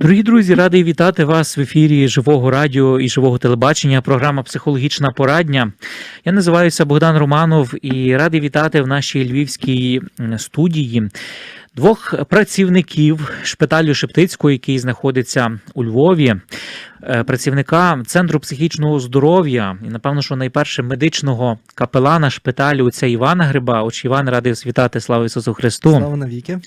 Дорогі друзі, радий вітати вас в ефірі живого радіо і живого телебачення. Програма Психологічна порадня. Я називаюся Богдан Романов і радий вітати в нашій львівській студії двох працівників шпиталю Шептицького, який знаходиться у Львові, е, працівника центру психічного здоров'я і, напевно, що найперше медичного капелана шпиталю отця Івана Гриба. Отче Іван, радий вас вітати. Слава Ісусу Христу! Слава навіки.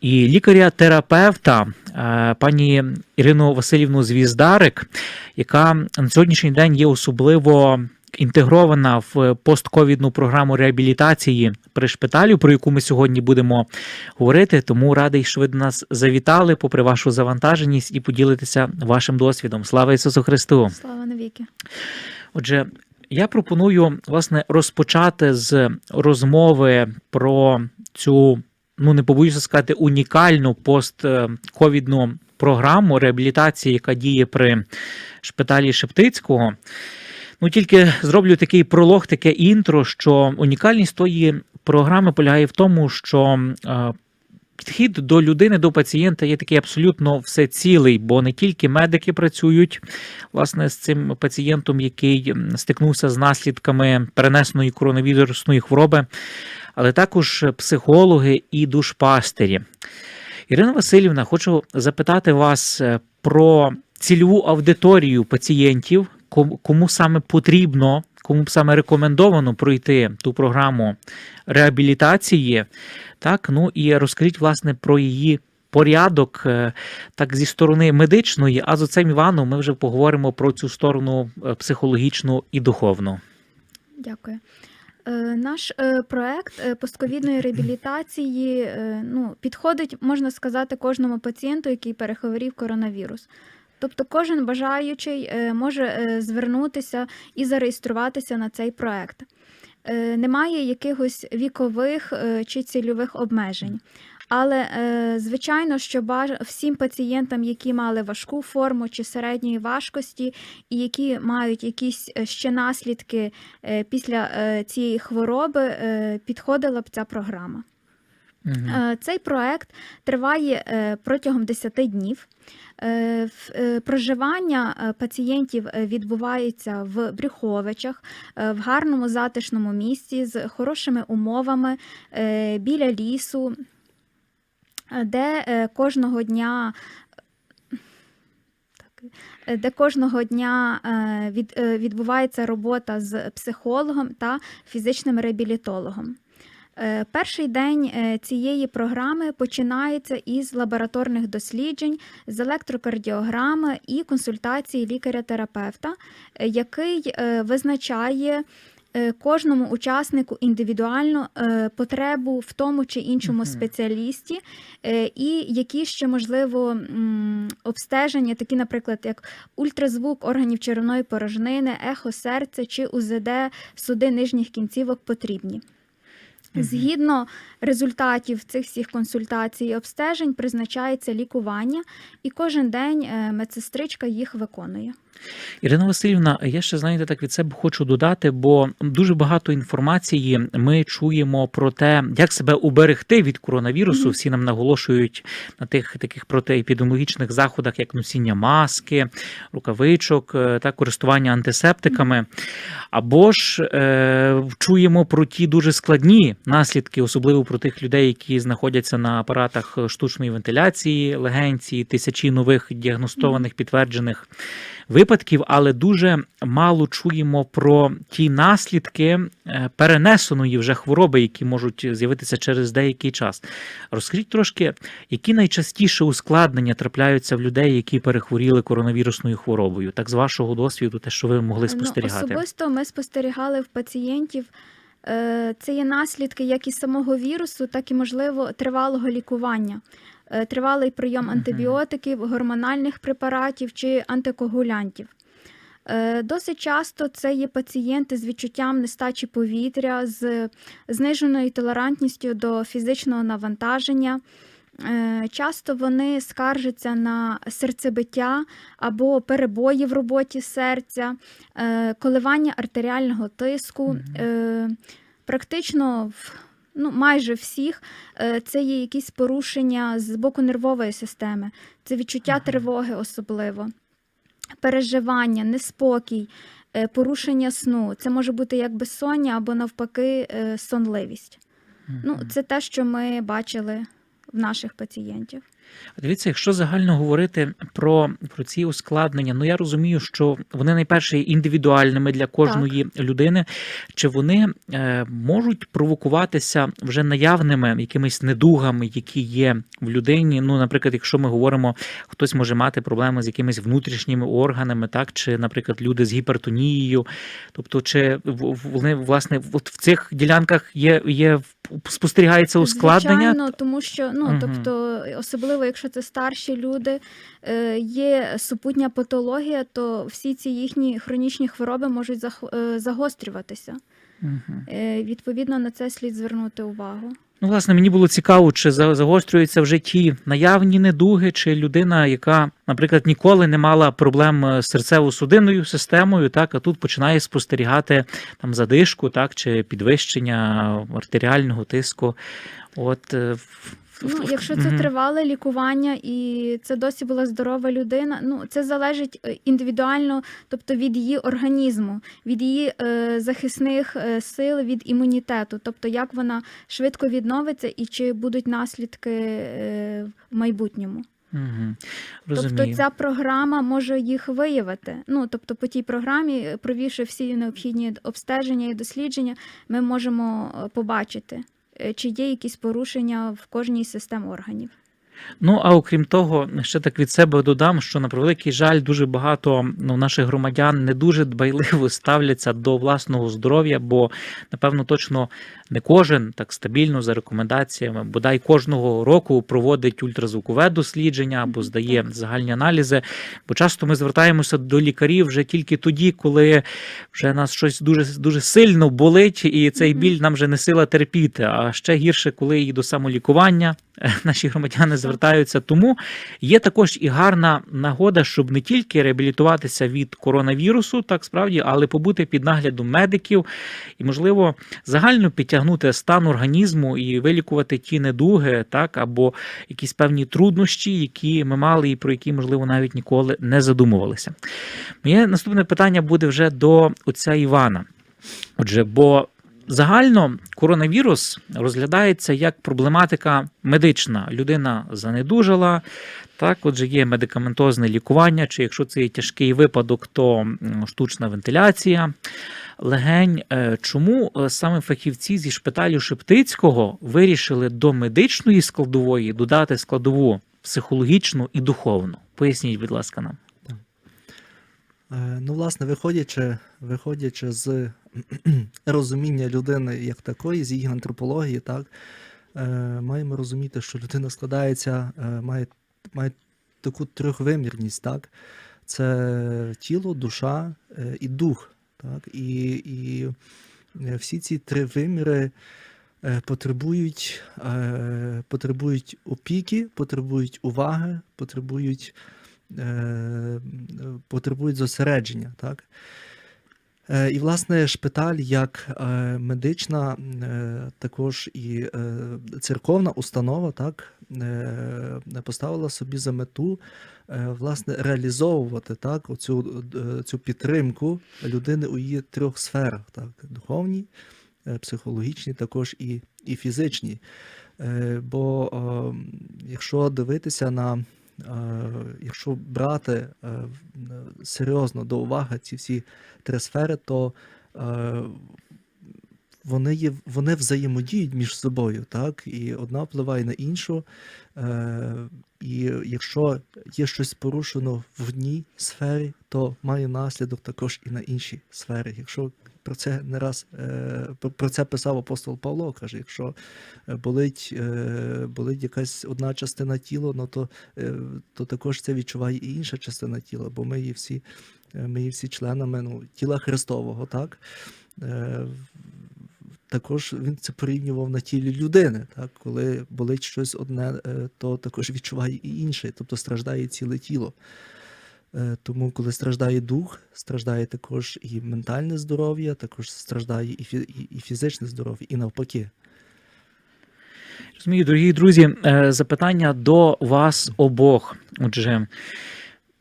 і лікаря-терапевта е, пані Ірину Васильівну Звіздарик, яка на сьогоднішній день є особливо інтегрована в постковідну програму реабілітації при шпиталю, про яку ми сьогодні будемо говорити. Тому радий, що ви до нас завітали, попри вашу завантаженість, і поділитеся вашим досвідом. Слава Ісусу Христу! Слава навіки. Отже, я пропоную власне розпочати з розмови про цю, ну не побоюся сказати, унікальну постковідну програму реабілітації, яка діє при шпиталі Шептицького. Ну тільки зроблю такий пролог, таке інтро, що унікальність тої програми полягає в тому, що е, підхід до людини, до пацієнта є такий абсолютно всецілий, бо не тільки медики працюють власне з цим пацієнтом, який стикнувся з наслідками перенесеної коронавірусної хвороби, але також психологи і душпастері. Ірина Васильівна, хочу запитати вас е, про цільову аудиторію пацієнтів, кому- саме потрібно, кому саме рекомендовано пройти ту програму реабілітації. Так, ну і розкажіть, власне, про її порядок, е, так зі сторони медичної, а з оцем Іваном ми вже поговоримо про цю сторону е, психологічну і духовну. Дякую. Е, Наш проект постковідної реабілітації ну, підходить, можна сказати, кожному пацієнту, який перехворів коронавірус. Тобто кожен бажаючий е, може е, звернутися і зареєструватися на цей проект. Е, Немає якихось вікових чи цільових обмежень. Але, звичайно, що всім пацієнтам, які мали важку форму чи середньої важкості, і які мають якісь ще наслідки після цієї хвороби, підходила б ця програма. Е, Цей проект триває протягом 10 днів. Е, е, Проживання е, пацієнтів відбувається в Брюховичах, в гарному затишному місці з хорошими умовами біля лісу, де кожного дня. Де кожного дня від, відбувається робота з психологом та фізичним реабілітологом. Е, Перший день е, цієї програми починається із лабораторних досліджень, з електрокардіограми і консультації лікаря-терапевта, е, який визначає кожному учаснику індивідуально потребу в тому чи іншому спеціалісті, і які ще можливо обстеження, такі, наприклад, як ультразвук органів черевної порожнини, ехо серця чи УЗД суди нижніх кінцівок потрібні. Згідно результатів цих всіх консультацій і обстежень призначається лікування, і кожен день е, медсестричка їх виконує. Ірина Васильівна, я ще знаєте, так від себе хочу додати, бо дуже багато інформації ми чуємо про те, як себе уберегти від коронавірусу. Всі нам наголошують на тих таких протиепідеміологічних заходах, як носіння маски, рукавичок е, та користування антисептиками. Або ж е, чуємо про ті дуже складні наслідки, особливо про тих людей, які знаходяться на апаратах штучної вентиляції, легенці, тисячі нових діагностованих, підтверджених випадків, але дуже мало чуємо про ті наслідки е, перенесеної вже хвороби, які можуть з'явитися через деякий час. Розкажіть трошки, які найчастіше ускладнення трапляються в людей, які перехворіли коронавірусною хворобою, так з вашого досвіду, те, що ви могли спостерігати. Ну, особисто ми спостерігали в пацієнтів. е, Це є наслідки як і самого вірусу, так і, можливо, тривалого лікування. Е, Тривалий прийом антибіотиків, гормональних препаратів чи антикоагулянтів. Е, Досить часто це є пацієнти з відчуттям нестачі повітря, з зниженою толерантністю до фізичного навантаження. Е, Часто вони скаржаться на серцебиття або перебої в роботі серця, коливання артеріального тиску. Практично в ну майже всіх, е, це є якісь порушення з боку нервової системи, це відчуття Ага. тривоги особливо, переживання, неспокій, е, порушення сну. Це може бути як безсоння або навпаки е, сонливість. Ну, це те, що ми бачили в наших пацієнтів. Дивіться, якщо загально говорити про, про ці ускладнення, ну я розумію, що вони найперше індивідуальними для кожної людини, чи вони е, можуть провокуватися вже наявними якимись недугами, які є в людині. Ну, наприклад, якщо ми говоримо, хтось може мати проблеми з якимись внутрішніми органами, так, чи, наприклад, люди з гіпертонією, тобто, чи вони власне от в цих ділянках є, є спостерігається ускладнення? Звичайно, тому що ну угу. тобто, особливо якщо це старші люди, е, є супутня патологія, то всі ці їхні хронічні хвороби можуть е, загострюватися. Угу. Відповідно, на це слід звернути увагу. Ну, власне, мені було цікаво, чи за- загострюються вже ті наявні недуги, чи людина, яка, наприклад, ніколи не мала проблем е, з серцево-судинною системою, так, а тут починає спостерігати там задишку, так, чи підвищення артеріального тиску. От, е, в- в- Ну, якщо це тривале лікування і це досі була здорова людина, ну це залежить е, індивідуально, тобто від її організму, від її е, захисних е, сил, від імунітету, тобто як вона швидко відновиться і чи будуть наслідки е, в майбутньому. Мгм. Тобто ця програма може їх виявити. Ну тобто, по тій програмі, е, провівши всі необхідні обстеження і дослідження, ми можемо побачити, чи є якісь порушення в кожній з систем органів. Ну а окрім того, ще так від себе додам, що на превеликий жаль, дуже багато ну, наших громадян не дуже дбайливо ставляться до власного здоров'я, бо напевно точно не кожен так стабільно за рекомендаціями, бодай кожного року проводить ультразвукове дослідження або здає загальні аналізи. Бо часто ми звертаємося до лікарів вже тільки тоді, коли вже нас щось дуже дуже сильно болить, і цей біль нам вже не сила терпіти. А ще гірше, коли і до самолікування е, наші громадяни звертаються. Тому є також і гарна нагода, щоб не тільки реабілітуватися від коронавірусу, так справді, але побути під наглядом медиків і, можливо, загально підтягнути стан організму і вилікувати ті недуги, так або якісь певні труднощі, які ми мали, і про які, можливо, навіть ніколи не задумувалися. Моє наступне питання буде вже до отця Івана. Отже, бо загально коронавірус розглядається як проблематика медична. Людина занедужала, так, отже, є медикаментозне лікування, чи якщо це є тяжкий випадок, то штучна вентиляція легень. Е, Чому е, саме фахівці зі шпиталю Шептицького вирішили до медичної складової додати складову психологічну і духовну? Поясніть, будь ласка, нам. Е, Ну, власне, виходячи, виходячи з розуміння людини як такої, з її антропології, так, маємо розуміти, що людина складається, має, має таку трьохвимірність, так? Це тіло, душа і дух. Так? І, і е, всі ці три виміри е, потребують, е, потребують опіки, потребують уваги, потребують потребують зосередження. Так? І, власне, шпиталь як медична, також і церковна установа так, поставила собі за мету власне, реалізовувати так, оцю, е, цю підтримку людини у її трьох сферах: так, духовній, е, психологічній, також і, і фізичній. Е, Бо е, якщо дивитися на Е, Якщо брати е, серйозно до уваги ці всі три сфери, то е, вони, є, вони взаємодіють між собою, так? І одна впливає на іншу. Е, І якщо є щось порушено в одній сфері, то має наслідок також і на іншій сфері. Якщо про це не раз е, про- це писав апостол Павло, каже, якщо е, болить, е, болить якась одна частина тіла, ну то, то також це відчуває і інша частина тіла, бо ми є всі, ми є всі членами ну, тіла Христового, так? Також він це порівнював на тілі людини. Так? Коли болить щось одне, е, то також відчуває і інше, тобто страждає ціле тіло. Е, Тому, коли страждає дух, страждає також і ментальне здоров'я, також страждає і фізичне здоров'я, і навпаки. Розумію, дорогі друзі, е, запитання до вас обох. Отже,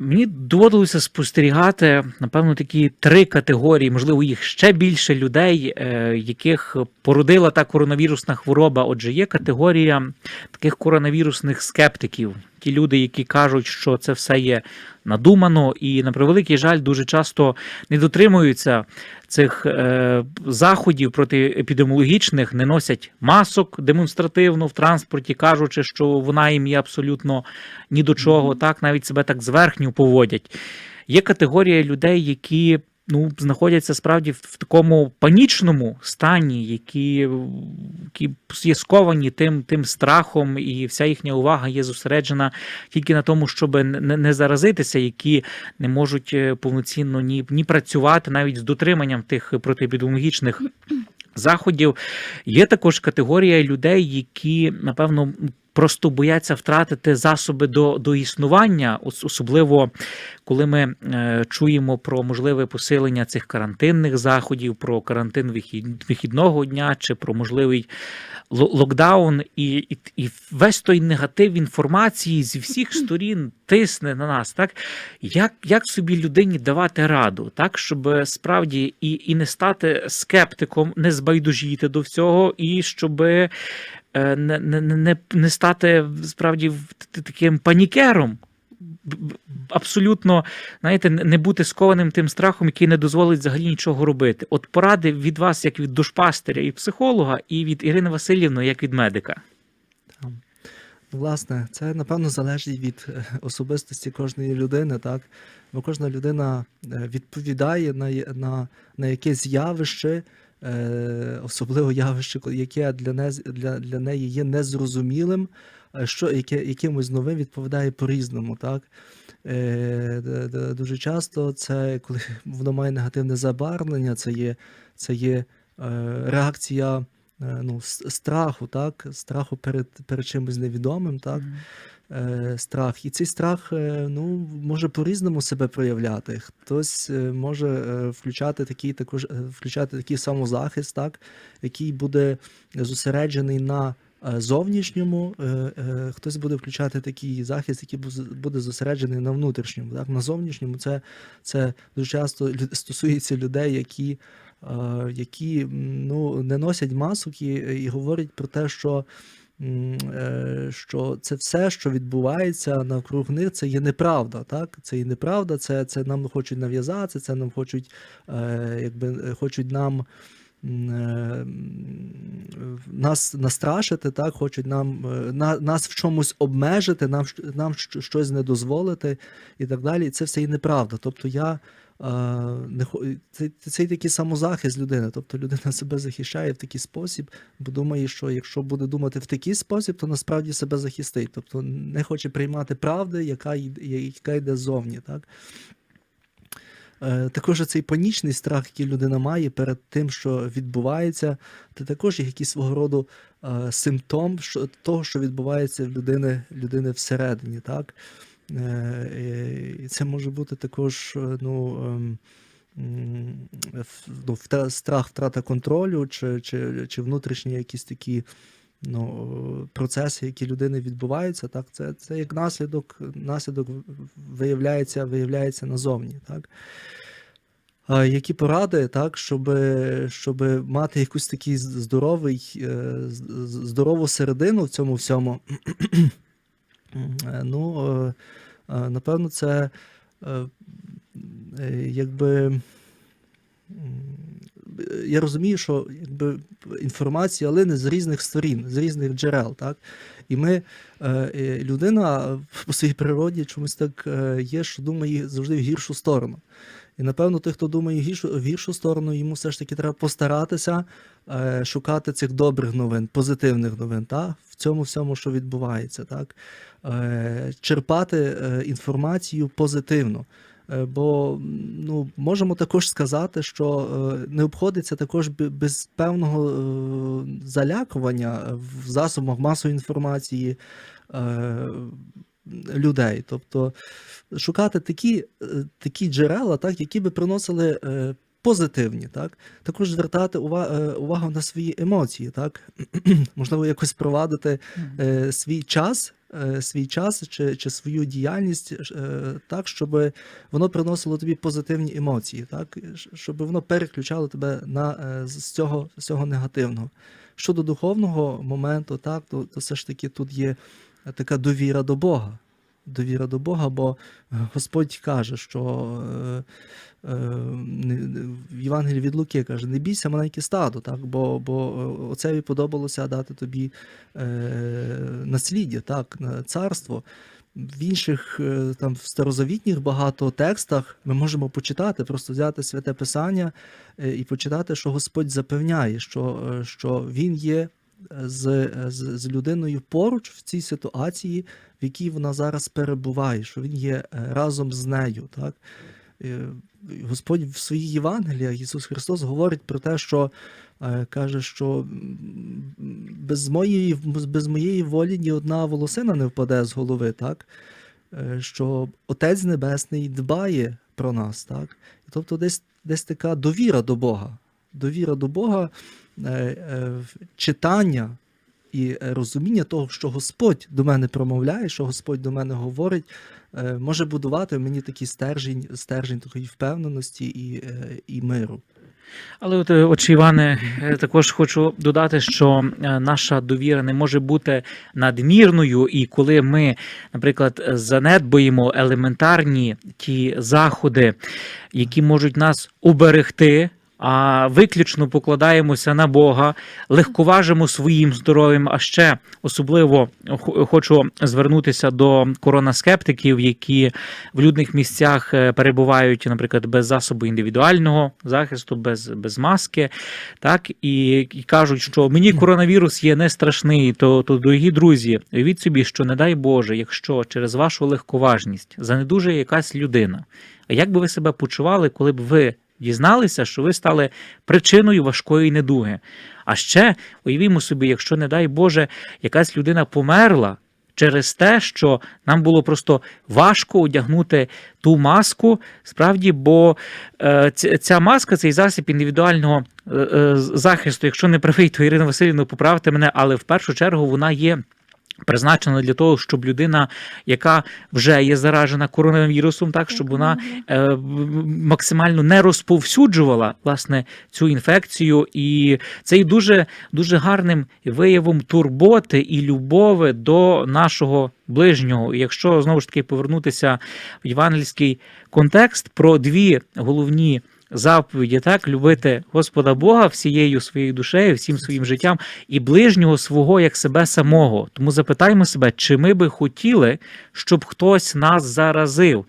мені доводилося спостерігати, напевно, такі три категорії, можливо, їх ще більше людей, е, яких породила та коронавірусна хвороба. Отже, є категорія таких коронавірусних скептиків. Ті люди, які кажуть, що це все є надумано, і на превеликий жаль, дуже часто не дотримуються цих е, заходів протиепідеміологічних, не носять масок демонстративно в транспорті, кажучи, що вона їм є абсолютно ні до чого, так навіть себе так зверхню поводять. Є категорія людей, які ну, знаходяться справді в, в такому панічному стані, які, які є сковані тим, тим страхом, і вся їхня увага є зосереджена тільки на тому, щоб не, не заразитися, які не можуть е, повноцінно ні, ні працювати навіть з дотриманням тих протиепідеміологічних заходів. Є також категорія людей, які, напевно, просто бояться втратити засоби до, до існування, особливо коли ми е, чуємо про можливе посилення цих карантинних заходів, про карантин вихід, вихідного дня чи про можливий локдаун, і, і, і весь той негатив інформації зі всіх сторін тисне на нас. Так як, як собі людині давати раду, так щоб справді і, і не стати скептиком, не збайдужіти до всього, і щоб е, не, не, не, не- не стати справді таким панікером. Абсолютно, знаєте, не бути скованим тим страхом, який не дозволить взагалі нічого робити. От поради від вас, як від душпастиря і психолога, і від Ірини Васильівни, як від медика. Ну, Власне, це напевно залежить від е, особистості кожної людини, так? Бо кожна людина е, відповідає на, на, на якесь явище, е, особливо явище, яке для, не, для, для неї є незрозумілим, е, що яке, якимось новим відповідає по-різному. Так? Е, дуже часто це, коли воно має негативне забарвлення, це є, це є е, реакція е, ну, страху, так? страху перед, перед чимось невідомим, так? е, страх. І цей страх е, ну, може по-різному себе проявляти. Хтось е, може е, включати такий, також, е, включати такий самозахист, так? який буде зосереджений на е, зовнішньому, е, е, хтось буде включати такий захист, який буде зосереджений на внутрішньому. Так? На зовнішньому це, це дуже часто стосується людей, які, е, які ну, не носять масок і, і говорять про те, що е, що це все, що відбувається навкруг них, це є неправда. Так? Це є неправда, це, це нам хочуть нав'язати, це нам хочуть, е, якби, е, хочуть нам. е, Нас настрашити, так, хочуть нам е, на, нас в чомусь обмежити, нам, нам щось не дозволити і так далі. І це все і неправда. Тобто я е, не це, це такий самозахист людини. Тобто людина себе захищає в такий спосіб, бо думає, що якщо буде думати в такий спосіб, то насправді себе захистить. Тобто не хоче приймати правди, яка, яка йде ззовні. Так? Е, Також цей панічний страх, який людина має перед тим, що відбувається, це також є якийсь свого роду е, симптом того, що відбувається в людини, людини всередині. Так? Е, це може бути також е, ну, ем, ну, страх втрата контролю, чи, чи, чи внутрішні якісь такі ну, процеси, які людини відбуваються, так, це, це як наслідок, наслідок виявляється, виявляється назовні. Так. Які поради, так, щоб, щоб мати якусь такий здоровий, е, здорову середину в цьому всьому? Ну, напевно, це е, якби. Я розумію, що якби інформація лине з різних сторін, з різних джерел. Так? І ми, е, людина по своїй природі чомусь так е, є, що думає завжди в гіршу сторону. І напевно, той, хто думає гіршу, гіршу сторону, йому все ж таки треба постаратися е, шукати цих добрих новин, позитивних новин, та? в цьому всьому, що відбувається. Так? Е, черпати е, інформацію позитивно. Е, Бо ну, можемо також сказати, що е, не обходиться також без певного залякування в засобах масової інформації людей. Тобто шукати такі, е, такі джерела, так, які би приносили е, позитивні, так? Також звертати ува- е, увагу на свої емоції, так? Можливо, якось провадити свій час, свій час чи, чи свою діяльність так, щоб воно приносило тобі позитивні емоції, так? Щоб воно переключало тебе на, з цього, з цього негативного. Щодо духовного моменту, так, то, то все ж таки тут є така довіра до Бога. Довіра до Бога, бо Господь каже, що е, е, в Євангелії від Луки каже: не бійся маленьке стадо, так, бо, бо е, оцеві подобалося дати тобі е, насліддя, так, на царство. В інших е, там в старозавітніх багато текстах ми можемо почитати, просто взяти святе писання е, і почитати, що Господь запевняє, що, що Він є з, з, з людиною поруч в цій ситуації, в якій вона зараз перебуває, що Він є е, разом з нею. Так? Е, Господь в своїх Євангеліях, Ісус Христос говорить про те, що е, каже, що без моєї, без моєї волі ні одна волосина не впаде з голови, так? Що Отець Небесний дбає про нас. Так? Тобто десь, десь така довіра до Бога. Довіра до Бога, е, е, читання і розуміння того, що Господь до мене промовляє, що Господь до мене говорить, е, може будувати мені такий стержень, стержень такої впевненості і, і миру. Але от, отче Іване, також хочу додати, що наша довіра не може бути надмірною, і коли ми, наприклад, занедбуємо елементарні ті заходи, які можуть нас уберегти. А виключно покладаємося на Бога, легковажимо своїм здоров'ям. А ще особливо хочу звернутися до коронаскептиків, які в людних місцях е, перебувають, наприклад, без засобу індивідуального захисту, без, без маски, так і, і кажуть, що мені коронавірус є не страшний. То, то дорогі друзі, уявіть собі, що не дай Боже, якщо через вашу легковажність занедужує якась людина. А як би ви себе почували, коли б ви дізналися, що ви стали причиною важкої недуги? А ще уявімо собі, якщо, не дай Боже, якась людина померла через те, що нам було просто важко одягнути ту маску, справді, бо е, ця маска, цей засіб індивідуального е, е, захисту, якщо не правий, то Ірина Васильівна, поправте мене, але в першу чергу вона є. Призначена для того, щоб людина, яка вже є заражена коронавірусом, так щоб вона е, максимально не розповсюджувала власне цю інфекцію, і це є дуже дуже гарним виявом турботи і любови до нашого ближнього. І якщо знову ж таки повернутися в євангельський контекст про дві головні. Заповіді так любити Господа Бога всією своєю душею, всім своїм життям і ближнього свого як себе самого. Тому запитаємо себе, чи ми би хотіли, щоб хтось нас заразив.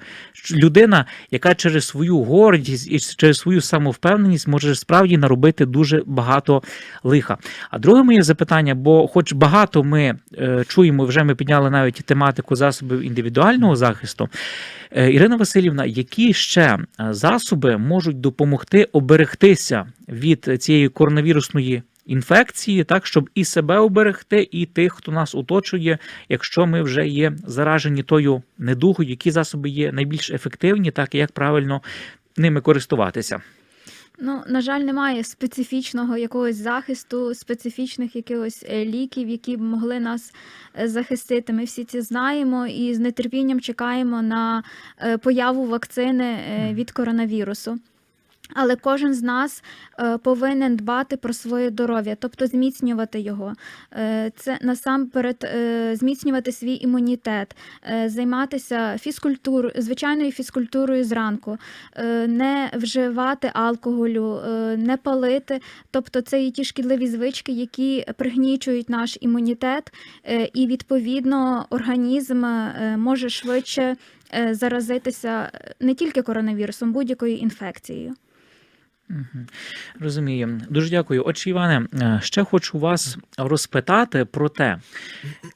Людина, яка через свою гордість і через свою самовпевненість може справді наробити дуже багато лиха. А друге моє запитання, бо, хоч багато ми е, чуємо, вже ми підняли навіть тематику засобів індивідуального захисту. Е, Ірина Васильівна, які ще е, засоби можуть допомогти оберегтися від цієї коронавірусної інфекції, так щоб і себе оберегти, і тих, хто нас оточує, якщо ми вже є заражені тою недугою, які засоби є найбільш ефективні, так і як правильно ними користуватися. Ну, на жаль, немає специфічного якогось захисту, специфічних якихось е, ліків, які б могли нас е, захистити. Ми всі це знаємо і з нетерпінням чекаємо на е, появу вакцини від коронавірусу. Але кожен з нас е, повинен дбати про своє здоров'я, тобто зміцнювати його. Е, Це насамперед е, зміцнювати свій імунітет, займатися фізкультурою, звичайною фізкультурою зранку, не вживати алкоголю, не палити. Тобто це є ті шкідливі звички, які пригнічують наш імунітет, і відповідно організм може швидше заразитися не тільки коронавірусом, будь-якою інфекцією. Розумію. Дуже дякую. Отже, Іване, е, ще хочу вас розпитати про те,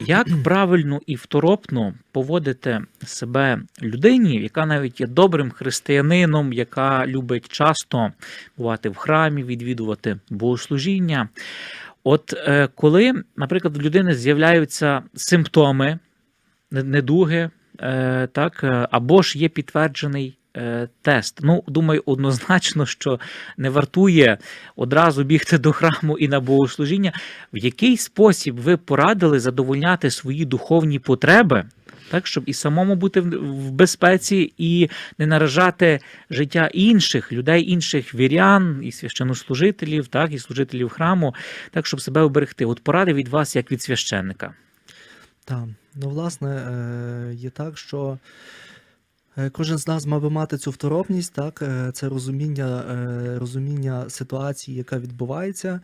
як правильно і второпно поводити себе людині, яка навіть є добрим християнином, яка любить часто бувати в храмі, відвідувати богослужіння. От е, коли, наприклад, у людини з'являються симптоми, недуги, е, так, або ж є підтверджений тест. Ну, думаю, однозначно, що не вартує одразу бігти до храму і на богослужіння. В який спосіб ви порадили задовольняти свої духовні потреби? Так, щоб і самому бути в безпеці, і не наражати життя інших людей, інших вірян, і священнослужителів, так, і служителів храму, так, щоб себе оберегти. От поради від вас, як від священника. Так, ну власне, е, є так, що е, кожен з нас мав би мати цю второпність, так, е, це розуміння, е, розуміння ситуації, яка відбувається.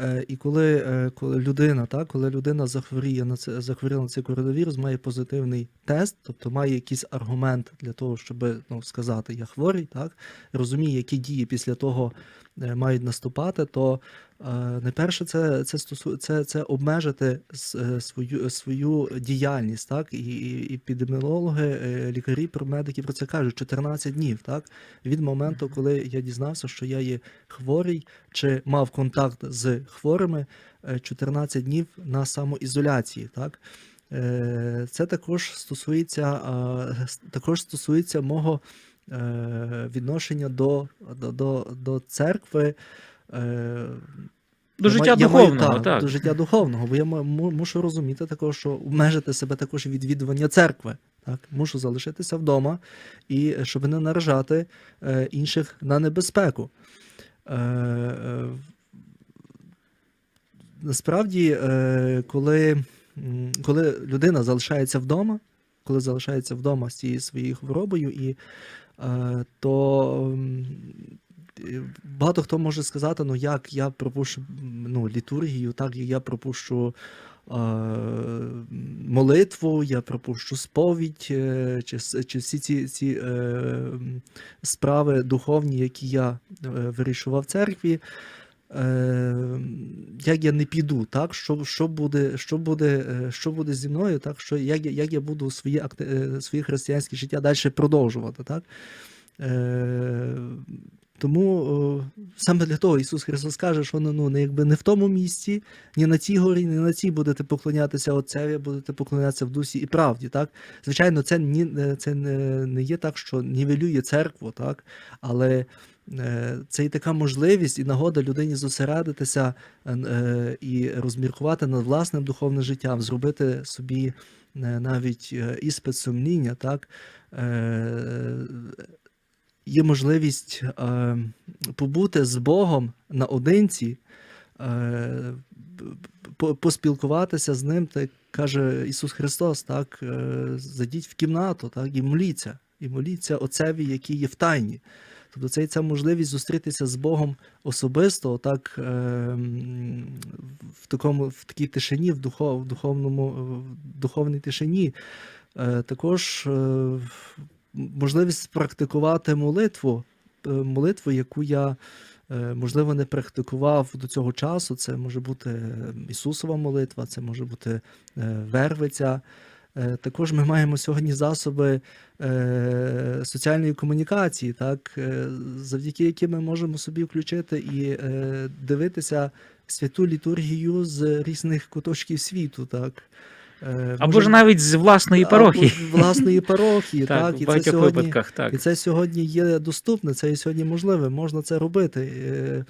Е, І коли, е, коли людина, так, коли людина захворіє на це, захворіла на цей коронавірус, має позитивний тест, тобто має якийсь аргумент для того, щоб ну, сказати, я хворий, так, розуміє, які дії після того е, мають наступати, то е, найперше це, це, стосу, це, це обмежити е, свою, свою діяльність, так, і, і епідеміологи, е, лікарі, медики про це кажуть 14 днів, так, від моменту, коли я дізнався, що я є хворий, чи мав контакт з хворими е, 14 днів на самоізоляції. Так? Е, Це також стосується, також стосується мого е, відношення до, до, до, до церкви. е, До я життя маю- я маю- духовного, так, так. До життя духовного, бо я мушу розуміти також, що обмежити себе також від відвідування церкви. Так? Мушу залишитися вдома, і е, щоб не наражати е, інших на небезпеку. Е, е, насправді, е, коли, коли людина залишається вдома, коли залишається вдома з цією своєю хворобою, і, е, то е, багато хто може сказати, ну як я пропущу ну, літургію, так і я пропущу. е, Молитву, я пропущу сповідь, е, чи, чи всі ці, ці е, справи духовні, які я е, вирішував в церкві, е, як я не піду, так? Що, що, буде, що, буде, е, що буде зі мною, так? Що, як, я- як я буду своє, е, своє християнське життя далі продовжувати. Так? Тому е, саме для того Ісус Христос каже, що ну, ну, не, якби не в тому місці, ні на цій горі, ні на цій будете поклонятися Отцеві, будете поклонятися в дусі і правді. Так? Звичайно, це, ні, е, це не, не є так, що нівелює церкву, так? але е, це і така можливість і нагода людині зосередитися е, е, і розміркувати над власним духовним життям, зробити собі навіть іспит сумління, так? Е, Є можливість е, побути з Богом наодинці, е, поспілкуватися з ним, так каже Ісус Христос, так, е, зайдіть в кімнату, так, і моліться, і моліться Отцеві, який є в тайні. Тобто це, це можливість зустрітися з Богом особисто, так, е, в, такому, в такій тишині, в, духов, в, духовному, в духовній тишині. Е, також е, можливість практикувати молитву, е, молитву, яку я, е, можливо, не практикував до цього часу. Це може бути е, Ісусова молитва, це може бути Вервиця. Також ми маємо сьогодні засоби соціальної комунікації, так, завдяки яким ми можемо собі включити і дивитися святу літургію з різних куточків світу. Так. Е, Або може, ж навіть з власної парохії. з власної парохії, Так, так, і це сьогодні, випадках, так. і це сьогодні є доступне, це і сьогодні можливе, можна це робити. Е,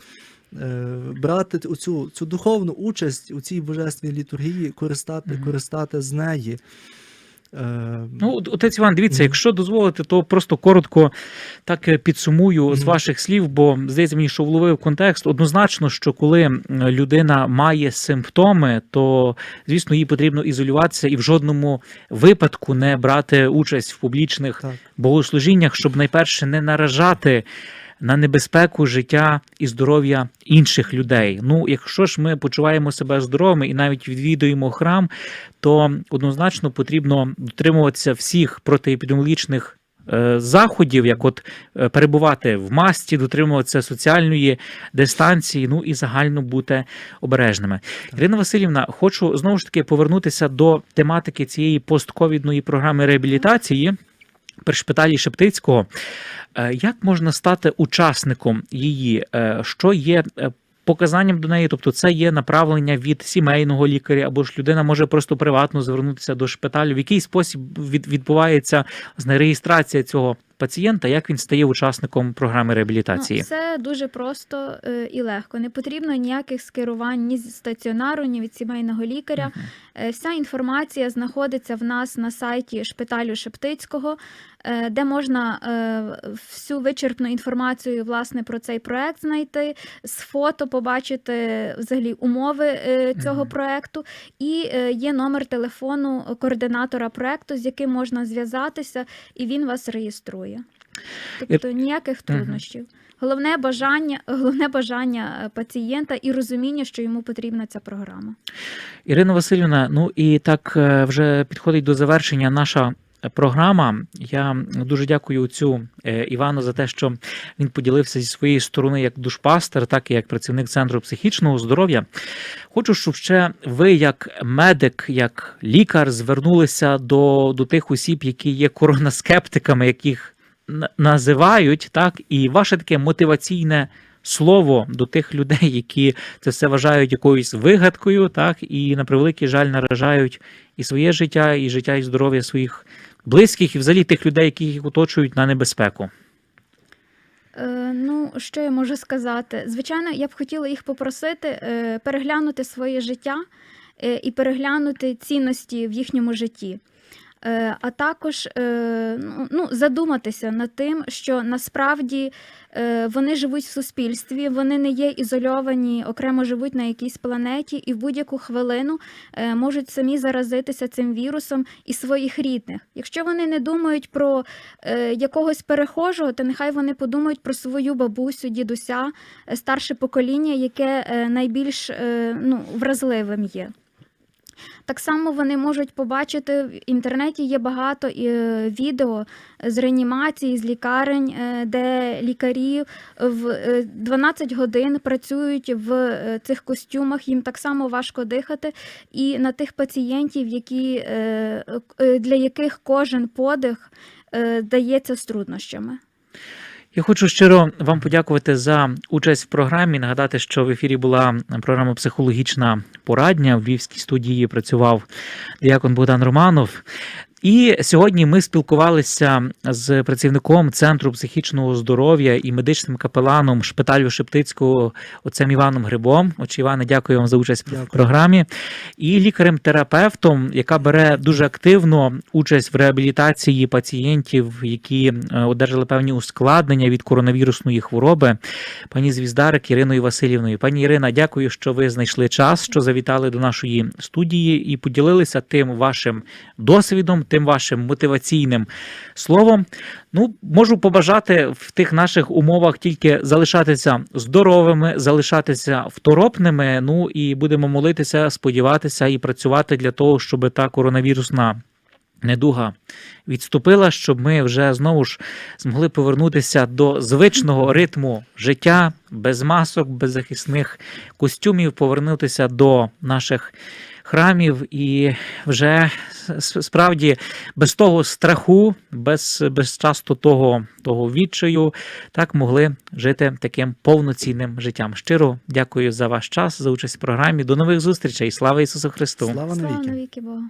е, Брати цю, цю духовну участь у цій божественній літургії, користати, Мгм. користати з неї. Е, Ну, отець Іван, дивіться, якщо дозволите, то просто коротко так е, підсумую з ваших слів, бо здається мені, що вловив контекст. Однозначно, що коли людина має симптоми, то звісно їй потрібно ізолюватися і в жодному випадку не брати участь в публічних так. богослужіннях, щоб найперше не наражати на небезпеку життя і здоров'я інших людей. Ну, якщо ж ми почуваємо себе здоровими і навіть відвідуємо храм, то однозначно потрібно дотримуватися всіх протиепідеміологічних е, заходів, як от е, перебувати в масці, дотримуватися соціальної дистанції, ну і загально бути обережними. Ірина Васильівна, хочу знову ж таки повернутися до тематики цієї постковідної програми реабілітації при шпиталі Шептицького. Е, Як можна стати учасником її? Е, Що є е, показанням до неї? Тобто, це є направлення від сімейного лікаря, або ж людина може просто приватно звернутися до шпиталю. В який спосіб від- відбувається реєстрація цього пацієнта, як він стає учасником програми реабілітації? Ну, все дуже просто е, і легко. Не потрібно ніяких скерувань ні з стаціонару, ні від сімейного лікаря. Е, Вся інформація знаходиться в нас на сайті шпиталю Шептицького, е, де можна всю вичерпну інформацію власне про цей проект знайти, з фото побачити взагалі умови цього Мгм. проекту. І є номер телефону координатора проекту, з яким можна зв'язатися, і він вас реєструє. Тобто ніяких труднощів. Головне бажання, головне бажання е, пацієнта і розуміння, що йому потрібна ця програма. Ірина Васильівна, ну і так е, вже підходить до завершення наша програма. Я дуже дякую цю Івану за те, що він поділився зі своєї сторони як душпастер, так і як працівник центру психічного здоров'я. Хочу, щоб ще ви, як медик, як лікар, звернулися до, до тих осіб, які є коронаскептиками, яких називають, так, і ваше таке мотиваційне слово до тих людей, які це все вважають якоюсь вигадкою, так, і на превеликий жаль наражають і своє життя, і життя і здоров'я своїх близьких, і взагалі тих людей, які їх оточують на небезпеку. Е, ну, що я можу сказати? Звичайно, я б хотіла їх попросити е, переглянути своє життя е, і переглянути цінності в їхньому житті. Е, а також е, ну, ну, задуматися над тим, що насправді е, вони живуть в суспільстві, вони не є ізольовані, окремо живуть на якійсь планеті, і в будь-яку хвилину можуть самі заразитися цим вірусом і своїх рідних. Якщо вони не думають про якогось перехожого, то нехай вони подумають про свою бабусю, дідуся, старше покоління, яке найбільш ну, вразливим є. Так само вони можуть побачити в інтернеті є багато е, відео з реанімації, з лікарень, е, де лікарі в е, 12 годин працюють в е, цих костюмах, їм так само важко дихати. І на тих пацієнтів, які, е, е, для яких кожен подих е, дається з труднощами. Я хочу щиро вам подякувати за участь в програмі. Нагадати, що в ефірі була програма Психологічна порадня. В Львівській студії працював діякон Богдан Романов. І сьогодні ми спілкувалися з працівником Центру психічного здоров'я і медичним капеланом шпиталю Шептицького отцем Іваном Грибом. Отче Іване, дякую вам за участь в програмі. І лікарем-терапевтом, яка бере дуже активно участь в реабілітації пацієнтів, які е, одержали певні ускладнення від коронавірусної хвороби. Пані Звіздарик Іриною Васильівною. Пані Ірина, дякую, що ви знайшли час, що завітали до нашої студії і поділилися тим вашим досвідом, тим вашим мотиваційним словом. Ну, можу побажати в тих наших умовах тільки залишатися здоровими, залишатися второпними. Ну і будемо молитися, сподіватися і працювати для того, щоб та коронавірусна недуга відступила, щоб ми вже знову ж змогли повернутися до звичного ритму життя без масок, без захисних костюмів, повернутися до наших храмів і вже справді без того страху, без, без часто того, того відчаю, так могли жити таким повноцінним життям. Щиро дякую за ваш час, за участь в програмі. До нових зустрічей. Слава Ісусу Христу! Слава Слава навіки! Бога!